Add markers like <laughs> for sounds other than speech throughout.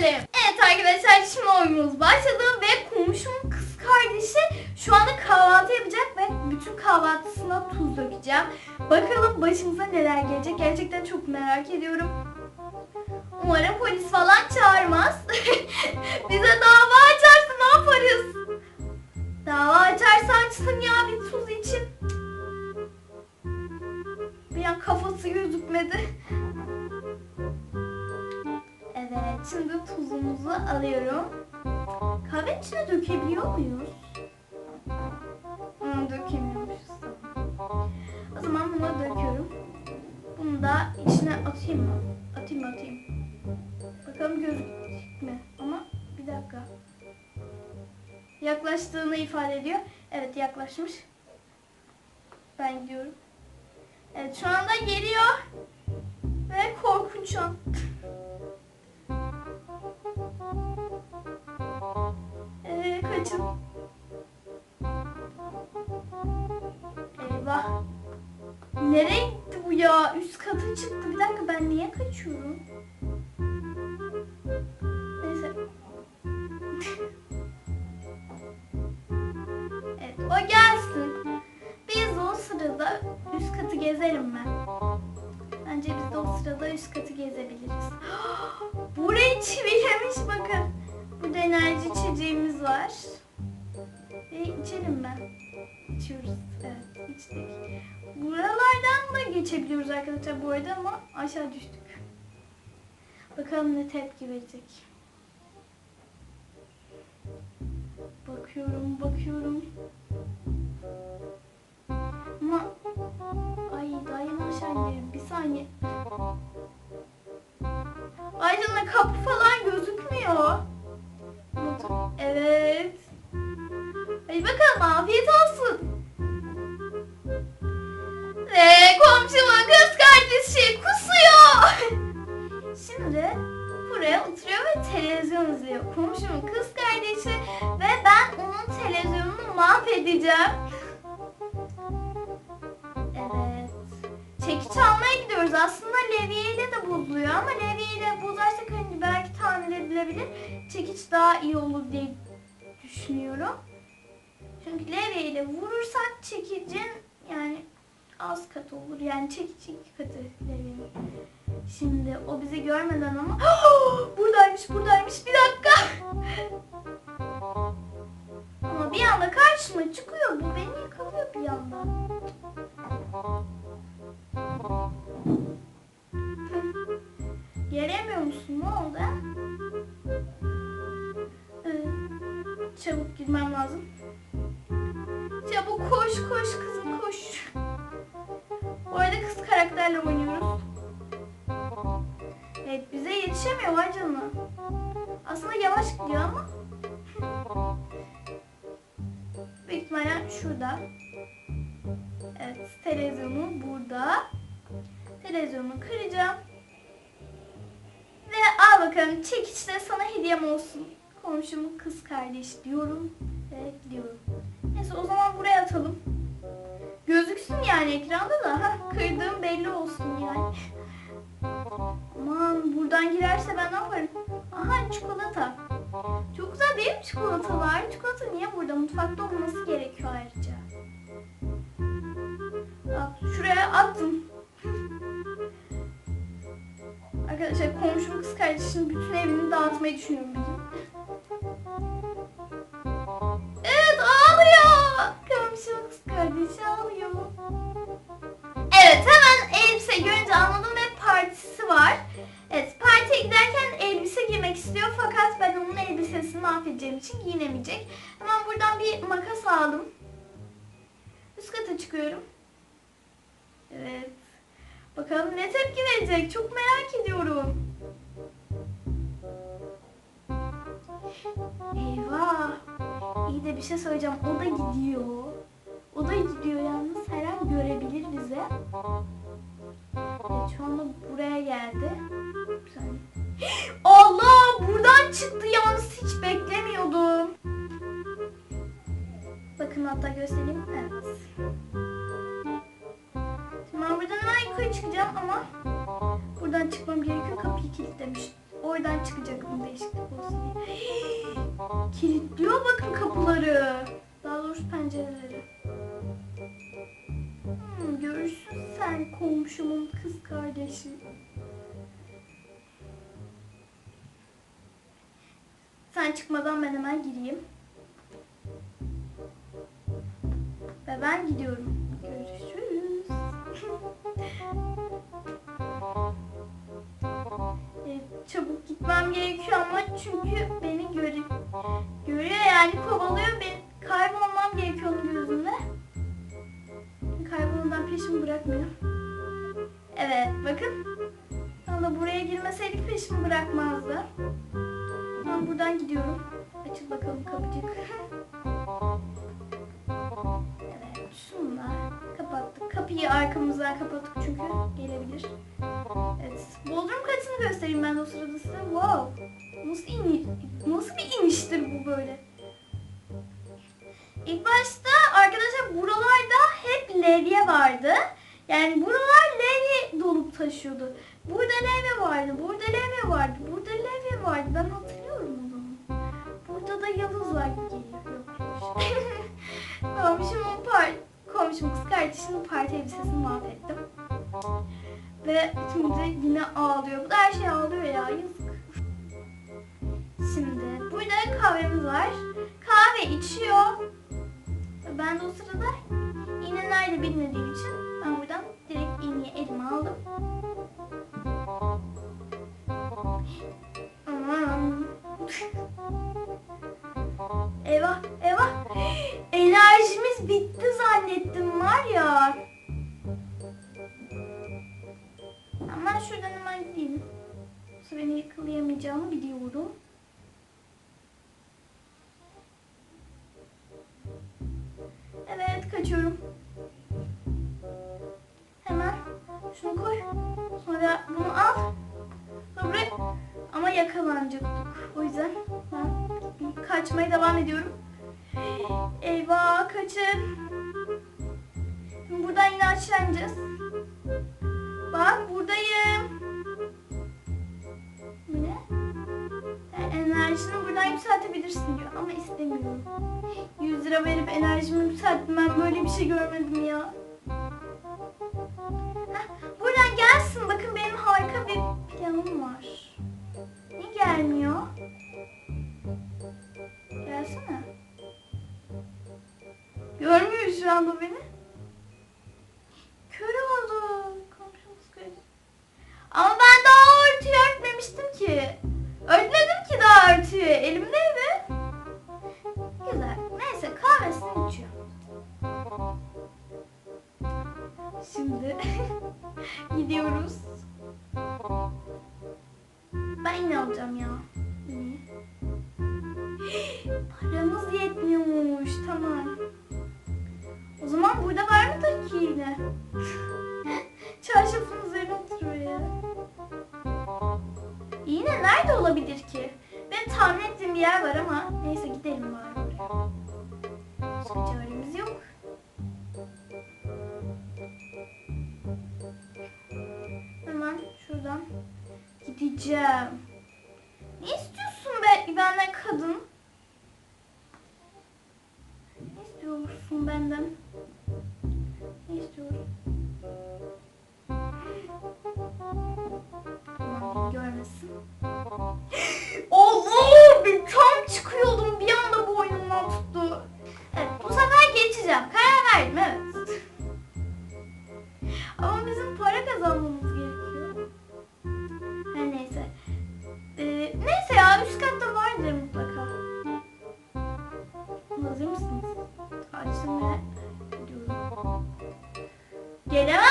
Geçelim. Evet arkadaşlar şimdi oyunumuz başladı ve komşumun kız kardeşi şu anda kahvaltı yapacak ve bütün kahvaltısına tuz dökeceğim. Bakalım başımıza neler gelecek. Gerçekten çok merak ediyorum. Umarım polis falan çağırmaz. <laughs> Bize dava açarsa ne yaparız? Dava açarsa açsın ya bir tuz için. Bir an kafası gözükmedi. Şimdi tuzumuzu alıyorum. Kahve içine dökebiliyor muyuz? Hmm, dökemiyormuşuz. O zaman bunu döküyorum. Bunu da içine atayım mı? Atayım atayım. Bakalım gözükecek mi? Ama bir dakika. Yaklaştığını ifade ediyor. Evet yaklaşmış. Ben gidiyorum. Evet şu anda geliyor. Ve korkunç an. Kaçın. Eyvah. Nereye gitti bu ya? Üst kata çıktı. Bir dakika ben niye kaçıyorum? Neyse. <laughs> evet o gelsin. Biz o sırada üst katı gezelim mi? Bence biz de o sırada üst katı gezebiliriz. <gasps> Burayı çivilemiş bakın. Burada enerji içeceğimiz var. Ve içelim mi? İçiyoruz. Evet içtik. Buralardan da geçebiliyoruz arkadaşlar bu arada ama aşağı düştük. Bakalım ne tepki verecek. Bakıyorum, bakıyorum. Ama ay daha yeni aşağı. Bir saniye. Aydın'la kapı falan gözükmüyor. Evet. Hadi bakalım afiyet olsun. Ve komşumun kız kardeşi kusuyor. Şimdi buraya oturuyor ve televizyon izliyor. Komşumun kız kardeşi ve ben onun televizyonunu mahvedeceğim. Evet. Çekiç almaya gidiyoruz. Aslında levye ile de bozuluyor ama levye ile bozarsak hani belki edilebilir. Çekiç daha iyi olur diye düşünüyorum. Çünkü levye ile vurursak çekicin yani az katı olur. Yani çekiç iki katı levyenin. Şimdi o bizi görmeden ama <gasps> koş koş kızım koş. Bu arada kız karakterle oynuyoruz. Evet bize yetişemiyor vay canına. Aslında yavaş gidiyor ama. Büyük ihtimalle şurada. Evet televizyonu burada. Televizyonu kıracağım. Ve al bakalım çekiç de sana hediyem olsun. Komşumun kız kardeş diyorum ve gidiyorum. Neyse o zaman buraya atalım. Gözüksün yani ekranda da. Ha, kırdığım belli olsun yani. Aman buradan girerse ben ne yaparım? Aha çikolata. Çok güzel değil mi çikolatalar? Çikolata niye burada? Mutfakta olması gerekiyor ayrıca. Al, şuraya attım. Arkadaşlar komşum kız kardeşinin bütün evini dağıtmayı düşünüyorum bir. Ağlıyor. Evet hemen elbise görünce anladım ve partisi var. Evet partiye giderken elbise giymek istiyor fakat ben onun elbisesini mahvedeceğim için giyinemeyecek. Hemen buradan bir makas aldım. Üst kata çıkıyorum. Evet. Bakalım ne tepki verecek çok merak ediyorum. Eyvah. İyi de bir şey söyleyeceğim. O da gidiyor. O da gidiyor an görebilir bizi. Evet, şu anda buraya geldi. Allah buradan çıktı yalnız hiç beklemiyordum. Bakın hatta göstereyim. Evet. Şimdi ben buradan hemen yukarı çıkacağım ama buradan çıkmam gerekiyor. Kapıyı kilitlemiş. Oradan çıkacaktım değişiklik olsun diye. <gasps> Kilitliyor bakın kapıları. Daha doğrusu pencereleri. Komşumun kız kardeşi. Sen çıkmadan ben hemen gireyim. Ve ben gidiyorum. Görüşürüz. <laughs> Evet, çabuk gitmem gerekiyor ama çünkü beni görüyor. Görüyor yani kovalıyor beni. Kaybolmam gerekiyor onun gözünde. Kaybolmadan peşimi bırakmıyor. Evet bakın. Ama buraya girmeseydik peşimi bırakmazdı. Ben buradan gidiyorum. Açıl bakalım kapıcık. evet şunla kapattık. Kapıyı arkamızdan kapattık çünkü gelebilir. Evet. Bodrum katını göstereyim ben o sırada size. Wow. Nasıl, ini nasıl bir iniştir bu böyle? İlk başta arkadaşlar buralarda hep levye vardı. Yani buralar levye taşıyordu. Burada levye vardı, burada levye vardı, burada levye vardı. Ben hatırlıyorum o zaman. Burada da yıldız var. Komşumun <laughs> par komşum kız kardeşinin parti elbisesini mahvettim. Ve şimdi yine ağlıyor. Bu da her şey ağlıyor ya. Yazık. Şimdi burada kahvemiz var. Kahve içiyor. Ben de o sırada iğne nerede bilmediğim için ben buradan elime aldım. Aman. eyvah eyvah. Enerjimiz bitti zannettim var ya. Ama şuradan hemen gideyim. Yoksa beni yakalayamayacağımı biliyorum. Ama yakalanacaktık. O yüzden ben kaçmaya devam ediyorum. Eyvah kaçın. Şimdi buradan yine aşağı. Bak buradayım. Bu ne? Yani enerjini buradan yükseltebilirsin diyor ama istemiyorum. 100 lira verip enerjimi yükselttim ben böyle bir şey görmedim ya. Heh, buradan gelsin bakın benim harika bir planım var. Görmüyor şu anda beni. Kör oldu. Komşumuz kör. Ama ben daha örtüyü örtmemiştim ki. Örtmedim ki daha örtüyü. Elimdeydi. Güzel. Neyse kahvesini içiyor. Şimdi <laughs> gidiyoruz. Ben yine alacağım ya. <gasps> Paramız yetmiyormuş. Tamam. Zaman burada var mıdır ki yine? <laughs> Çarşafın üzerine oturuyor ya. Yine nerede olabilir ki? Benim tahmin ettiğim bir yer var ama neyse gidelim bari oraya. Başka çaremiz yok. Hemen şuradan gideceğim. Ne istiyorsun be benden kadın? Bir tam çıkıyordum bir anda boynumdan tuttu. Evet bu sefer geçeceğim. Karar verdim evet. Ama bizim para kazanmamız gerekiyor. Her neyse. Ee, neyse ya üst katta vardır mutlaka. Hazır mısınız? Açtım ve gidiyorum. Gelemezsin.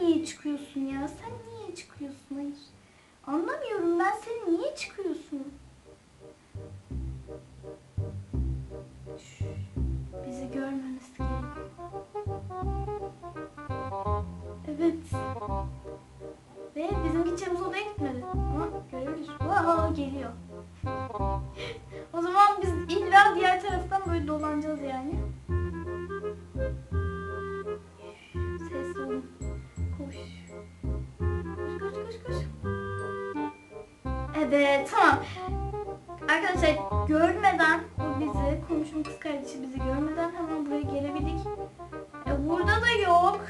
niye çıkıyorsun ya? Sen niye çıkıyorsun? Hayır. Anlamıyorum ben seni niye çıkıyorsun? Bizi görmeniz gerekiyor. Evet. Ve bizim gideceğimiz odaya gitmedi. Ama görebilir. Wow, geliyor. <laughs> o zaman biz illa diğer taraftan böyle dolanacağız yani. de tamam. Arkadaşlar görmeden o bizi, komşum kız kardeşi bizi görmeden hemen buraya gelebildik. E, burada da yok.